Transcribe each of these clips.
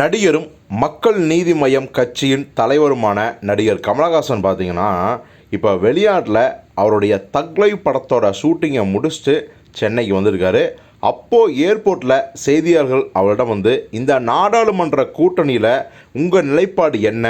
நடிகரும் மக்கள் நீதி மையம் கட்சியின் தலைவருமான நடிகர் கமலஹாசன் பார்த்தீங்கன்னா இப்போ வெளிநாட்டில் அவருடைய தக்லைவ் படத்தோட ஷூட்டிங்கை முடிச்சுட்டு சென்னைக்கு வந்திருக்காரு. அப்போது ஏர்போர்ட்டில் செய்தியாளர்கள் அவரிடம் வந்து இந்த நாடாளுமன்ற கூட்டணியில் உங்கள் நிலைப்பாடு என்ன?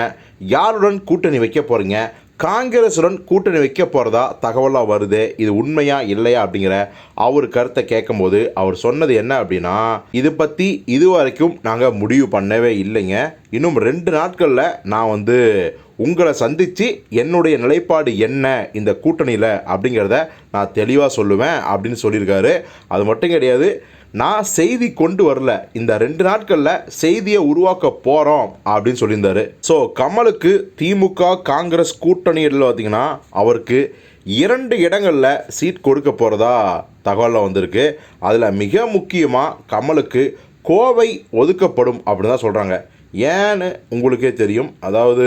யாருடன் கூட்டணி வைக்க போகிறீங்க காங்கிரஸுடன் கூட்டணி வைக்க போகிறதா தகவலாக வருது இது உண்மையா இல்லையா அப்படிங்கிற அவர் கருத்தை கேட்கும்போது அவர் சொன்னது என்ன அப்படின்னா இது பற்றி இது வரைக்கும் நாங்கள் முடிவு பண்ணவே இல்லைங்க. இன்னும் ரெண்டு நாட்களில் நான் வந்து உங்களை சந்தித்து என்னுடைய நிலைப்பாடு என்ன இந்த கூட்டணியில் அப்படிங்கிறத நான் தெளிவாக சொல்லுவேன் அப்படின்னு சொல்லியிருக்காரு. அது மட்டும் கிடையாது நான் செய்தி கொண்டு வரல. இந்த ரெண்டு நாட்களில் செய்தியை உருவாக்க போகிறோம் அப்படின்னு சொல்லியிருந்தாரு. ஸோ கமலுக்கு திமுக காங்கிரஸ் கூட்டணியில் பார்த்தீங்கன்னா அவருக்கு இரண்டு இடங்களில் சீட் கொடுக்க போகிறதா தகவலில் வந்திருக்கு. அதில் மிக முக்கியமாக கமலுக்கு கோவை ஒதுக்கப்படும் அப்படின்னு தான் சொல்கிறாங்க ஏன்னு உங்களுக்கே தெரியும். அதாவது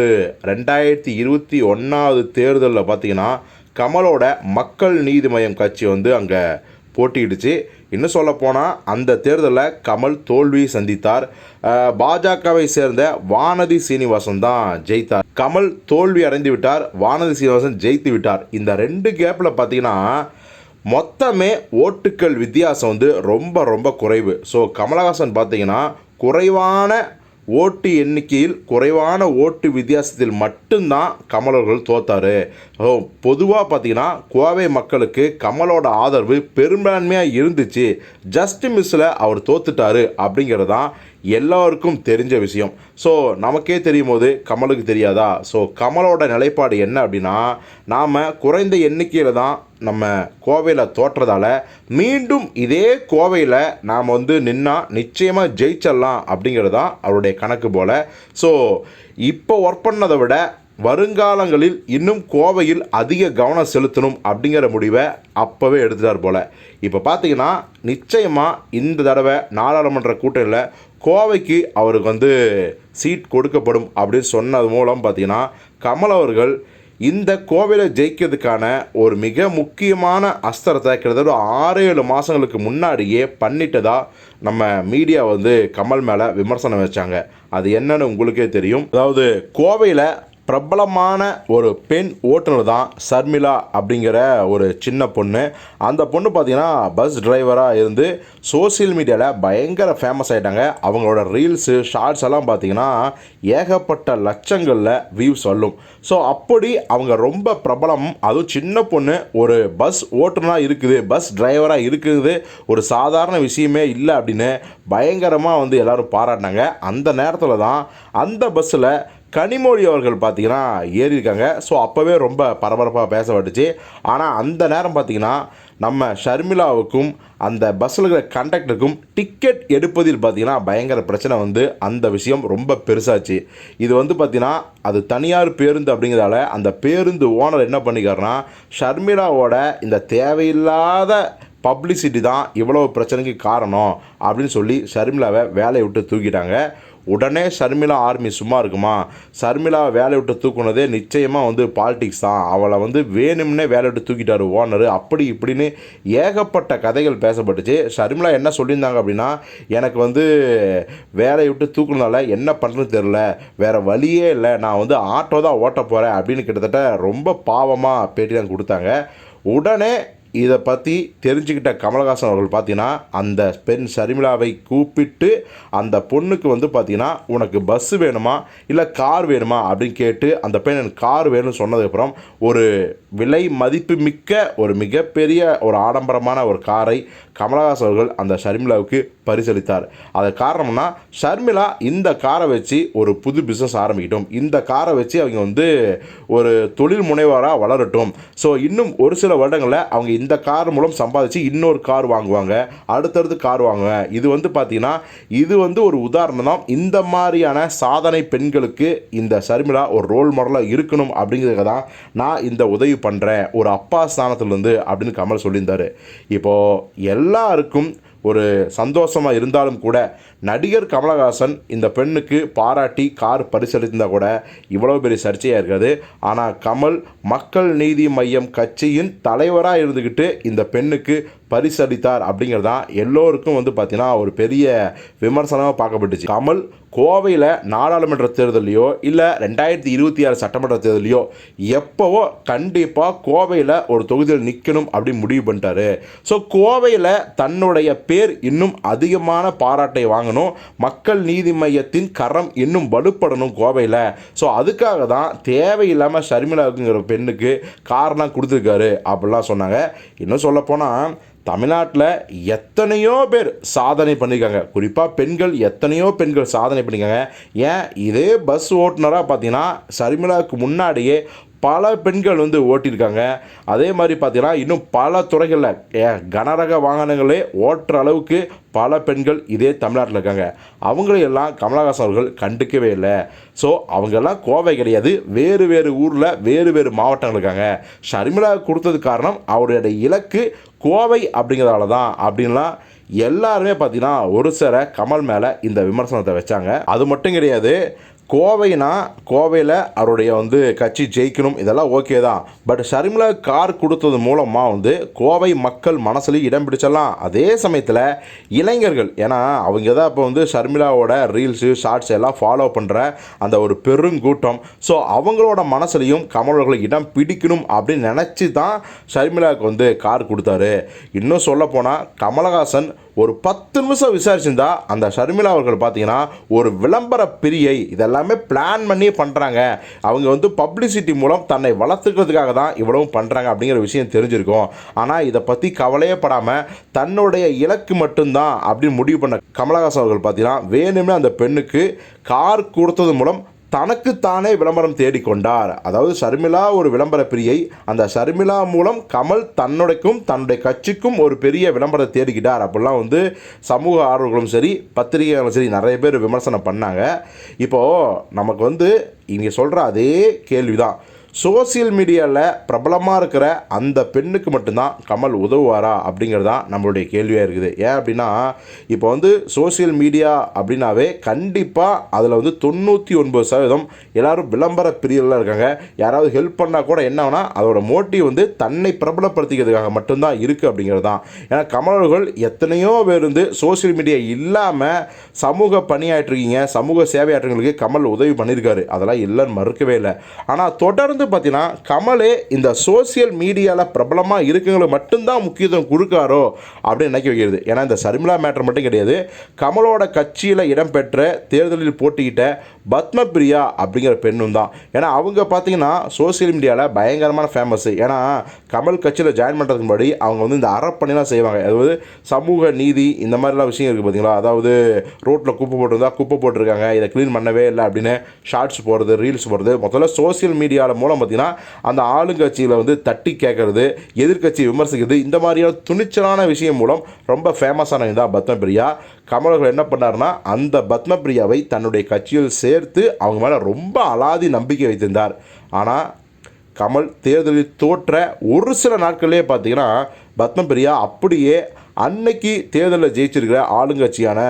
ரெண்டாயிரத்தி இருபத்தி ஒன்றாவது தேர்தலில் பார்த்தீங்கன்னா கமலோட மக்கள் நீதி மய்யம் கட்சி வந்து அங்கே போட்டியிடுச்சு. இன்னும் சொல்ல போனால் அந்த தேர்தலில் கமல் தோல்வி சந்தித்தார். பாஜகவை சேர்ந்த வானதி சீனிவாசன் தான் ஜெயித்தார். கமல் தோல்வி அடைந்து விட்டார் வானதி சீனிவாசன் ஜெயித்து விட்டார். இந்த ரெண்டு கேப்பில் பார்த்தீங்கன்னா மொத்தமே ஓட்டுக்கள் வித்தியாசம் வந்து ரொம்ப ரொம்ப குறைவு. ஸோ கமலஹாசன் பார்த்தீங்கன்னா குறைவான ஓட்டு எண்ணிக்கையில் குறைவான ஓட்டு வித்தியாசத்தில் மட்டும்தான் கமலர்கள் தோத்தாரு. பொதுவாக பார்த்தீங்கன்னா கோவை மக்களுக்கு கமலோட ஆதரவு பெரும்பான்மையாக இருந்துச்சு. ஜஸ்ட் மிஸ்ஸில் அவர் தோத்துட்டாரு அப்படிங்கிறது தான் எல்லாருக்கும் தெரிஞ்ச விஷயம். ஸோ நமக்கே தெரியும் போது கமலுக்கு தெரியாதா? ஸோ கமலோட நிலைப்பாடு என்ன அப்படின்னா நாம் குறைந்த எண்ணிக்கையில் தான் நம்ம கோவையில் தோற்றதால மீண்டும் இதே கோவையில் நாம் வந்து நின்னால் நிச்சயமாக ஜெயிச்சிடலாம் அப்படிங்கிறது தான் அவருடைய கணக்கு போல். ஸோ இப்போ ஒர்க் பண்ணதை விட வருங்காலங்களில் இன்னும் கோவையில் அதிக கவனம் செலுத்தணும் அப்படிங்கிற முடிவை அப்போவே எடுத்துட்டார் போல். இப்போ பார்த்தீங்கன்னா நிச்சயமாக இந்த தடவை நாடாளுமன்ற கூட்டணியில் கோவைக்கு அவருக்கு வந்து சீட் கொடுக்கப்படும் அப்படின்னு சொன்னது மூலம் பார்த்தீங்கன்னா கமல் அவர்கள் இந்த கோவையில் ஜெயிக்கிறதுக்கான ஒரு மிக முக்கியமான அஸ்திரத்தை கிட்டத்தட்ட ஆறு ஏழு மாதங்களுக்கு முன்னாடியே பண்ணிட்டதாக நம்ம மீடியா வந்து கமல் மேலே விமர்சனம் வச்சாங்க. அது என்னன்னு உங்களுக்கே தெரியும். அதாவது கோவையில் பிரபலமான ஒரு பெண் ஓட்டுநர் தான் சர்மிளா அப்படிங்கிற ஒரு சின்ன பொண்ணு. அந்த பொண்ணு பார்த்தீங்கன்னா பஸ் டிரைவராக இருந்து சோஷியல் மீடியாவில் பயங்கர ஃபேமஸ் ஆகிட்டாங்க அவங்களோட ரீல்ஸு ஷார்ட்ஸ் எல்லாம் பார்த்தீங்கன்னா ஏகப்பட்ட லட்சங்களில் வியூஸ் சொல்லும் ஸோ அப்படி அவங்க ரொம்ப பிரபலம். அதுவும் சின்ன பொண்ணு ஒரு பஸ் ஓட்டுநராக இருக்குது பஸ் டிரைவராக இருக்குது. ஒரு சாதாரண விஷயமே இல்லை அப்படின்னு பயங்கரமாக வந்து எல்லோரும் பாராட்டினாங்க. அந்த நேரத்தில் தான் அந்த பஸ்ஸில் கனிமொழி அவர்கள் பார்த்தீங்கன்னா ஏறியிருக்காங்க. ஸோ அப்போவே ரொம்ப பரபரப்பாக பேசப்பட்டுச்சு ஆனால் அந்த நேரம் பார்த்தீங்கன்னா நம்ம ஷர்மிளாவுக்கும் அந்த பஸ்ஸில் இருக்கிற கண்டக்டருக்கும் டிக்கெட் எடுப்பதில் பார்த்தீங்கன்னா பயங்கர பிரச்சனை வந்து அந்த விஷயம் ரொம்ப பெருசாச்சு. இது வந்து பார்த்திங்கன்னா அது தனியார் பேருந்து அப்படிங்கிறதால அந்த பேருந்து ஓனர் என்ன பண்ணிக்காருன்னா ஷர்மிளாவோட இந்த தேவையில்லாத பப்ளிசிட்டி தான் இவ்வளோ பிரச்சனைக்கு காரணம் அப்படின்னு சொல்லி ஷர்மிளாவை வேலையை விட்டு தூக்கிட்டாங்க. உடனே ஷர்மிளா ஆர்மி சும்மா இருக்குமா? ஷர்மிளாவை வேலையை விட்டு தூக்குனதே நிச்சயமாக வந்து பாலிடிக்ஸ் தான். அவளை வந்து வேணும்னே வேலையை விட்டு தூக்கிட்டாரு ஓனர். அப்படி இப்படின்னு ஏகப்பட்ட கதைகள் பேசப்பட்டுச்சு. ஷர்மிளா என்ன சொல்லியிருந்தாங்க அப்படின்னா எனக்கு வந்து வேலையை விட்டு தூக்குனதால என்ன பண்ணுறது தெரில வேறு வழியே இல்லை. நான் வந்து ஆட்டோ தான் ஓட்ட போகிறேன் அப்படின்னு கிட்டத்தட்ட ரொம்ப பாவமாக பேட்டி தான் கொடுத்தாங்க. உடனே இதை பற்றி தெரிஞ்சுக்கிட்ட கமலஹாசன் அவர்கள் பார்த்தீங்கன்னா அந்த பெண் ஷர்மிளாவை கூப்பிட்டு அந்த பொண்ணுக்கு வந்து பார்த்தீங்கன்னா உனக்கு பஸ்ஸு வேணுமா? இல்லை கார் வேணுமா? அப்படின்னு கேட்டு அந்த பெண் எனக்கு கார் வேணும்னு சொன்னதுக்கப்புறம் ஒரு விலை மதிப்பு மிக்க ஒரு மிகப்பெரிய ஒரு ஆடம்பரமான ஒரு காரை கமலஹாசன் அவர்கள் அந்த ஷர்மிளாவுக்கு பரிசளித்தார். அது காரணம்னா ஷர்மிளா இந்த காரை வச்சு ஒரு புது பிஸ்னஸ் ஆரம்பிக்கட்டும். இந்த காரை வச்சு அவங்க வந்து ஒரு தொழில் முனைவராக வளரட்டும். ஸோ இன்னும் ஒரு சில வருடங்களில் அவங்க இந்த இந்த கார் மூலம் சம்பாதிச்சு இன்னொரு கார் வாங்குவாங்க. அடுத்தடுத்து கார் வாங்குவாங்க. இது வந்து பார்த்திங்கன்னா இது வந்து ஒரு உதாரணம் தான். இந்த மாதிரியான சாதனை பெண்களுக்கு இந்த ஷர்மிளா ஒரு ரோல் மாடலாக இருக்கணும் அப்படிங்கிறதுக்கு தான் நான் இந்த உதவி பண்ணுறேன் ஒரு அப்பா ஸ்தானத்துலேருந்து அப்படின்னு கமல் சொல்லியிருந்தார். இப்போது எல்லாருக்கும் ஒரு சந்தோஷமாக இருந்தாலும் கூட நடிகர் கமலஹாசன் இந்த பெண்ணுக்கு பாராட்டி கார் பரிசளித்திருந்தால் கூட இவ்வளோ பெரிய சர்ச்சையாக இருக்காது. ஆனால் கமல் மக்கள் நீதி மையம் கட்சியின் தலைவராக இருந்துக்கிட்டு இந்த பெண்ணுக்கு பரிசளித்தார் அப்படிங்கிறது தான் எல்லோருக்கும் வந்து பார்த்தீங்கன்னா ஒரு பெரிய விமர்சனமாக பார்க்கப்பட்டுச்சு. கமல் கோவையில் நாடாளுமன்ற தேர்தலையோ இல்லை ரெண்டாயிரத்தி இருபத்தி ஆறு சட்டமன்ற தேர்தலையோ எப்போவோ கண்டிப்பாக கோவையில் ஒரு தொகுதியில் நிற்கணும் அப்படின்னு முடிவு பண்ணிட்டாரு. ஸோ கோவையில் தன்னுடைய பேர் இன்னும் அதிகமான பாராட்டை வாங்கணும். மக்கள் நீதி மையத்தின் கரம் இன்னும் வலுப்படணும் கோவையில். ஸோ அதுக்காக தான் தேவையில்லாமல் ஷர்மிளாவுக்குங்கிற பெண்ணுக்கு காரணம் கொடுத்துருக்காரு அப்படிலாம் சொன்னாங்க. இன்னும் சொல்லப்போனால் தமிழ்நாட்டில் எத்தனையோ பேர் சாதனை பண்ணியிருக்காங்க குறிப்பாக பெண்கள் எத்தனையோ பெண்கள் சாதனை பண்ணியிருக்காங்க ஏன்? இதே பஸ் ஓட்டுநராக பார்த்தீங்கன்னா ஷர்மிளாவுக்கு முன்னாடியே பல பெண்கள் வந்து ஓட்டியிருக்காங்க அதே மாதிரி பார்த்தீங்கன்னா இன்னும் பல துறைகளில் ஏ- கனரக வாகனங்களே ஓட்டுற அளவுக்கு பல பெண்கள் இதே தமிழ்நாட்டில் இருக்காங்க. அவங்களையெல்லாம் கமலஹாசன் அவர்கள் கண்டுக்கவே இல்லை. ஸோ அவங்கெல்லாம் கோவை கிடையாது. வேறு வேறு ஊரில் வேறு வேறு மாவட்டங்கள் இருக்காங்க. ஷர்மிளா கொடுத்தது காரணம் அவருடைய இலக்கு கோவை அப்படிங்கிறதால தான் அப்படின்லாம் எல்லாருமே பார்த்தீங்கன்னா ஒரு சில கமல் மேலே இந்த விமர்சனத்தை வச்சாங்க. அது மட்டும் கிடையாது கோவைனா கோவையில் அவருடைய வந்து கட்சி ஜெயிக்கணும் இதெல்லாம் ஓகே தான். பட் ஷர்மிளா கார் கொடுத்தது மூலமாக வந்து கோவை மக்கள் மனசுலையும் இடம் பிடிச்சிடலாம். அதே சமயத்தில் இளைஞர்கள் ஏன்னா அவங்க தான் இப்போ வந்து ஷர்மிளாவோட ரீல்ஸு ஷார்ட்ஸ் எல்லாம் ஃபாலோ பண்ணுற அந்த ஒரு பெருங்கூட்டம். ஸோ அவங்களோட மனசுலையும் கமலவர்களை இடம் பிடிக்கணும் அப்படின்னு நினச்சி தான் ஷர்மிளாவுக்கு வந்து கார் கொடுத்தாரு. இன்னும் சொல்லப்போனால் கமலஹாசன் ஒரு பத்து நிமிஷம் விசாரிச்சிருந்தா அந்த ஷர்மிளா அவர்கள் பார்த்தீங்கன்னா ஒரு விளம்பர பிரியை இதெல்லாமே பிளான் பண்ணி பண்ணுறாங்க அவங்க வந்து பப்ளிசிட்டி மூலம் தன்னை வளர்த்துக்கிறதுக்காக தான் இவ்வளவும் பண்ணுறாங்க அப்படிங்கிற விஷயம் தெரிஞ்சிருக்கும். ஆனால் இதை பற்றி கவலையே படாமல் தன்னுடைய இலக்கு மட்டும்தான் அப்படின்னு முடிவு பண்ண கமலஹாசன் அவர்கள் பார்த்தீங்கன்னா வேணும்னு அந்த பெண்ணுக்கு கார் கொடுத்தது மூலம் தனக்குத்தானே விளம்பரம் தேடிக்கொண்டார். அதாவது ஷர்மிளா ஒரு விளம்பர பிரியை அந்த ஷர்மிளா மூலம் கமல் தன்னுடைக்கும் தன்னுடைய கட்சிக்கும் ஒரு பெரிய விளம்பரத்தை தேடிக்கிட்டார் அப்படிலாம் வந்து சமூக ஆர்வலர்களும் சரி பத்திரிகைகளும் சரி நிறைய பேர் விமர்சனம் பண்ணாங்க. இப்போது நமக்கு வந்து இங்கே சொல்கிற அதே கேள்வி தான் சோசியல் மீடியாவில் பிரபலமாக இருக்கிற அந்த பெண்ணுக்கு மட்டும்தான் கமல் உதவுவாரா அப்படிங்கிறது தான் நம்மளுடைய கேள்வியாக இருக்குது. ஏன் அப்படின்னா இப்போ வந்து சோசியல் மீடியா அப்படின்னாவே கண்டிப்பாக அதில் வந்து தொண்ணூற்றி ஒன்பது சதவீதம் எல்லோரும் விளம்பர பிரியரில் இருக்காங்க. யாராவது ஹெல்ப் பண்ணால் கூட என்ன அதோட மோட்டிவ் வந்து தன்னை பிரபலப்படுத்திக்கிறதுக்காக மட்டும்தான் இருக்குது அப்படிங்கிறது தான் ஏன்னா கமலர்கள் எத்தனையோ பேர் வந்து சோசியல் மீடியா இல்லாமல் சமூக பணியாற்றிருக்கீங்க சமூக சேவையாற்றங்களுக்கு கமல் உதவி பண்ணியிருக்காரு. அதெல்லாம் இல்லைன்னு மறுக்கவே இல்லை. ஆனால் தொடர்ந்து பார்த்தீங்கன்னா கமலே இந்த சோசியல் மீடியாவில் பிரபலமாக இருக்குங்களை மட்டும்தான் முக்கியத்துவம் கொடுக்காரோ அப்படின்னு நினைக்க வைக்கிறது. ஏன்னா இந்த சர்மிளா மேட்டர் மட்டும் கிடையாது. கமலோட கட்சியில் இடம்பெற்ற தேர்தலில் போட்டியிட்ட பத்மபிரியா அப்படிங்கிற பெண்ணும் தான். ஏன்னா அவங்க பார்த்தீங்கன்னா சோசியல் மீடியாவில் பயங்கரமான ஃபேமஸ் ஏன்னா கமல் கட்சியில் ஜாயின் பண்ணுறதுக்கு முன்னாடி அவங்க வந்து இந்த அறப்பணிலாம் செய்வாங்க. அதாவது சமூக நீதி இந்த மாதிரிலாம் விஷயம் இருக்குது பார்த்தீங்களா அதாவது ரோட்டில் குப்பை போட்டிருந்தா குப்பை போட்டிருக்காங்க. இதை க்ளீன் பண்ணவே இல்லை அப்படின்னு ஷார்ட்ஸ் போடுறது ரீல்ஸ் போடுறது. முதல்ல சோசியல் மீடியாவில் மூலம் பார்த்தீங்கன்னா அந்த ஆளுங்கட்சியில் வந்து தட்டி கேட்கறது எதிர்க்கட்சி விமர்சிக்கிறது இந்த மாதிரியான துணிச்சலான விஷயம் மூலம் ரொம்ப ஃபேமஸான இதான் பத்மபிரியா. கமலர்கள் என்ன பண்ணார்னா அந்த பத்மபிரியாவை தன்னுடைய கட்சியில் சேர்த்து அவங்க மேலே ரொம்ப அலாதி நம்பிக்கை வைத்திருந்தார். ஆனால் கமல் தேர்தலில் தோற்ற ஒரு சில நாட்கள்லேயே பார்த்தீங்கன்னா பத்மபிரியா அப்படியே அன்னைக்கு தேர்தலில் ஜெயிச்சிருக்கிற ஆளுங்கட்சியான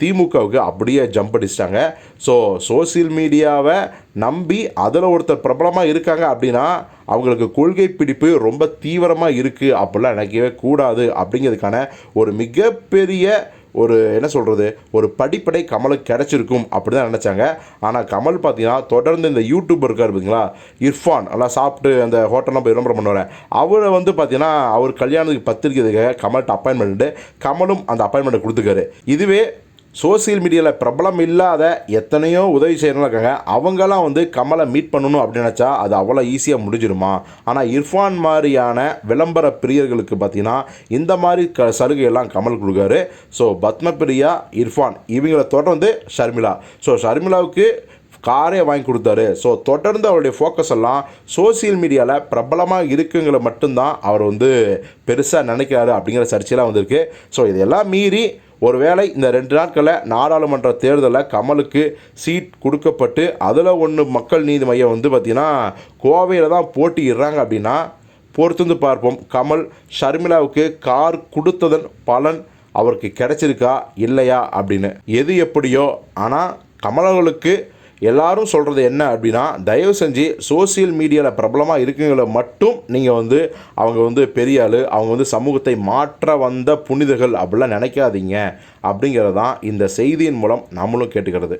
திமுகவுக்கு அப்படியே ஜம்ப் அடிச்சிட்டாங்க. ஸோ சோசியல் மீடியாவை நம்பி அதில் ஒருத்தர் பிரபலமாக இருக்காங்க அப்படின்னா அவங்களுக்கு கொள்கை பிடிப்பு ரொம்ப தீவிரமாக இருக்குது அப்படிலாம் நினைக்கவே கூடாது. அப்படிங்கிறதுக்கான ஒரு மிகப்பெரிய ஒரு என்ன சொல்கிறது ஒரு படிப்படை கமலுக்கு கிடச்சிருக்கும் அப்படி தான் நினச்சாங்க. ஆனால் கமல் பார்த்தீங்கன்னா தொடர்ந்து இந்த யூடியூபர் இருக்கார் பார்த்தீங்களா இர்ஃபான். நல்லா சாப்பிட்டு அந்த ஹோட்டல்லாம் போய் விளம்பரம் பண்ணுவார். அவரை வந்து பார்த்தீங்கன்னா அவர் கல்யாணத்துக்கு பத்திரிக்கைக்காக கமல்கிட்ட அப்பாயின்மெண்ட்டு கமலும் அந்த அப்பாயின்மெண்ட்டை கொடுத்துருக்காரு. இதுவே சோசியல் மீடியாவில் பிரபலம் இல்லாத எத்தனையோ உதவி செய்கிறவங்க இருக்காங்க. அவங்கெல்லாம் வந்து கமலை மீட் பண்ணணும் அப்படின்னு நினச்சா அது அவ்வளோ ஈஸியாக முடிஞ்சிருமா? ஆனால் இர்ஃபான் மாதிரியான விளம்பர பிரியர்களுக்கு பார்த்தீங்கன்னா இந்த மாதிரி க சலுகையெல்லாம் கமல் கொடுக்காரு. ஸோ பத்மபிரியா இர்ஃபான் இவங்களை தொடர்ந்து ஷர்மிளா. ஸோ ஷர்மிளாவுக்கு காரே வாங்கி கொடுத்தாரு. ஸோ தொடர்ந்து அவருடைய ஃபோக்கஸ் எல்லாம் சோசியல் மீடியாவில் பிரபலமாக இருக்குங்கிற மட்டும்தான் அவர் வந்து பெருசாக நினைக்கிறாரு அப்படிங்கிற சர்ச்சையெல்லாம் வந்திருக்கு. ஸோ இதெல்லாம் மீறி ஒருவேளை இந்த ரெண்டு நாட்களில் நாடாளுமன்ற தேர்தலில் கமலுக்கு சீட் கொடுக்கப்பட்டு அதில் ஒன்று மக்கள் நீதி மையம் வந்து பார்த்திங்கன்னா கோவையில் தான் போட்டியிடுறாங்க அப்படின்னா பொறுத்துந்து பார்ப்போம். கமல் ஷர்மிளாவுக்கு கார் கொடுத்ததன் பலன் அவருக்கு கிடைச்சிருக்கா இல்லையா அப்படின்னு. எது எப்படியோ ஆனால் கமலர்களுக்கு எல்லாரும் சொல்கிறது என்ன அப்படின்னா தயவு செஞ்சு சோஷியல் மீடியாவில் பிரபலமாக இருக்குங்களை மட்டும் நீங்கள் வந்து அவங்க வந்து பெரிய ஆள் அவங்க வந்து சமூகத்தை மாற்ற வந்த புனிதர்கள் அப்படிலாம் நினைக்காதீங்க. அப்படிங்கிறது தான் இந்த செய்தியின் மூலம் நம்மளும் கேட்டுக்கிறது.